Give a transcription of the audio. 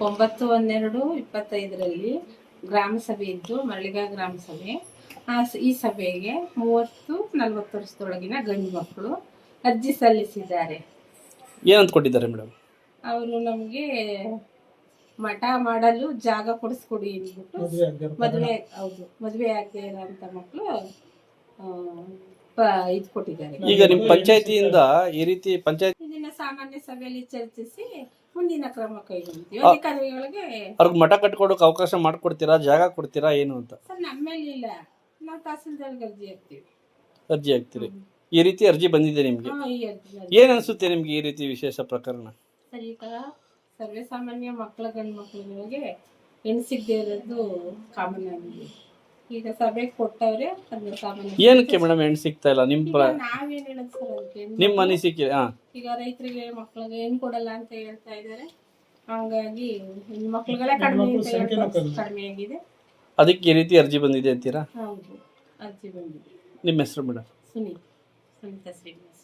ಒಂಬತ್ತು ಹನ್ನೆರಡು ಇಪ್ಪತ್ತೈದರಲ್ಲಿ ಗ್ರಾಮ ಸಭೆ ಇದ್ದು ಮರಳಿಗ ಗ್ರಾಮ ಸಭೆ. ಆ ಈ ಸಭೆಗೆ ಮೂವತ್ತು ನಲವತ್ತು ವರ್ಷದೊಳಗಿನ ಗಂಡು ಮಕ್ಕಳು ಅರ್ಜಿ ಸಲ್ಲಿಸಿದ್ದಾರೆ. ಏನಂತ ಕೊಟ್ಟಿದ್ದಾರೆ ಮೇಡಮ್? ಅವರು ನಮಗೆ ಮಠ ಮಾಡಲು ಜಾಗ ಕೊಡಿಸ್ಕೊಡಿ ಅಂದ್ಬಿಟ್ಟು ಮದುವೆ ಹೌದು ಮದುವೆ ಆಗದೆ ಇರೋಂಥ ಮಕ್ಕಳು ಇದು ಕೊಟ್ಟಿದ್ದಾರೆ ಈಗ ನಿಮ್ಮ ಪಂಚಾಯತಿಯಿಂದ ಈ ರೀತಿ ಪಂಚಾಯತ್ ಇದನ್ನ ಸಾಮಾನ್ಯ ಸಭೆಯಲ್ಲಿ ಚರ್ಚಿಸಿ ಮುಂದಿನ ಕ್ರಮ ಕೈಗೊಳ್ತೀವಿ ಅಧಿಕಾರಿಗಳಿಗೆ ಅವ್ರಿಗೆ ಮಠ ಕಟ್ಕೊಡಕ್ ಅವಕಾಶ ಮಾಡ್ಕೊಡ್ತೀರಾ ಜಾಗ ಕೊಡ್ತೀರಾ ಏನು ಅಂತ? ಸರ್ ನಮ್ಮಲ್ಲಿ ಇಲ್ಲ. ನಾವು ತಹಸೀಲ್ದಾರ್ಗೆ ಅರ್ಜಿ ಹಾಕ್ತೀವಿ. ಅರ್ಜಿ ಹಾಕ್ತೀರಿ. ಈ ರೀತಿ ಅರ್ಜಿ ಬಂದಿದೆ ನಿಮ್ಗೆ? ಹಾ, ಈ ಅರ್ಜಿ ಅರ್ಜಿ. ಏನ್ ಅನ್ಸುತ್ತೆ ನಿಮ್ಗೆ ಈ ರೀತಿ ವಿಶೇಷ ಪ್ರಕರಣ? ಸರ್ ಈಗ ಸರ್ವೇ ಸಾಮಾನ್ಯ ಮಕ್ಕಳ ಗಂಡು ಮಕ್ಕಳಿಗೆ ಹೆಣ್ಣು ಸಿಗದೆ ಇರೋದು ಕಾಮನ್ ಆಗಿದೆ. ಈಗ ಸಭೆಗೆ ಕೊಟ್ಟವ್ರೆ ಅದನ್ನ ಸಾಮಾನ್ಯ ಏನಕ್ಕೆ ಮೇಡಮ್ ಹೆಣ್ ಸಿಗ್ತಾ ಇಲ್ಲ? ನಿಮ್ ಈಗ ಪ್ರ ನಾವೇನ್ ಹೇಳೋದು ಸರ್ ಅದಕ್ಕೆ? ನಿಮ್ಮ ಅನಿಸಿಕೆ ಹಾ. ಈಗ ರೈತರಿಗೆ ಮಕ್ಕಳಿಗೆ ಏನ್ ಕೊಡಲ್ಲ ಅಂತ ಹೇಳ್ತಾ ಇದ್ದಾರೆ. ಹಂಗಾಗಿ ಮಕ್ಳುಗಳೇ ಕಡಿಮೆ ಅಂತ ಹೇಳ್ತಾರೆ. ಕಡಿಮೆ. ಆಗಿದೆ. ಅದಕ್ಕೆ ಈ ರೀತಿ ಅರ್ಜಿ ಬಂದಿದೆ ಅಂತೀರಾ? ಹೌದು ಅರ್ಜಿ ಬಂದಿದೆ. ನಿಮ್ಮ ಹೆಸರು ಮೇಡಮ್ ಸುನೀಲ್ ಸುನೀತಾ ಶ್ರೀನಿವಾಸ.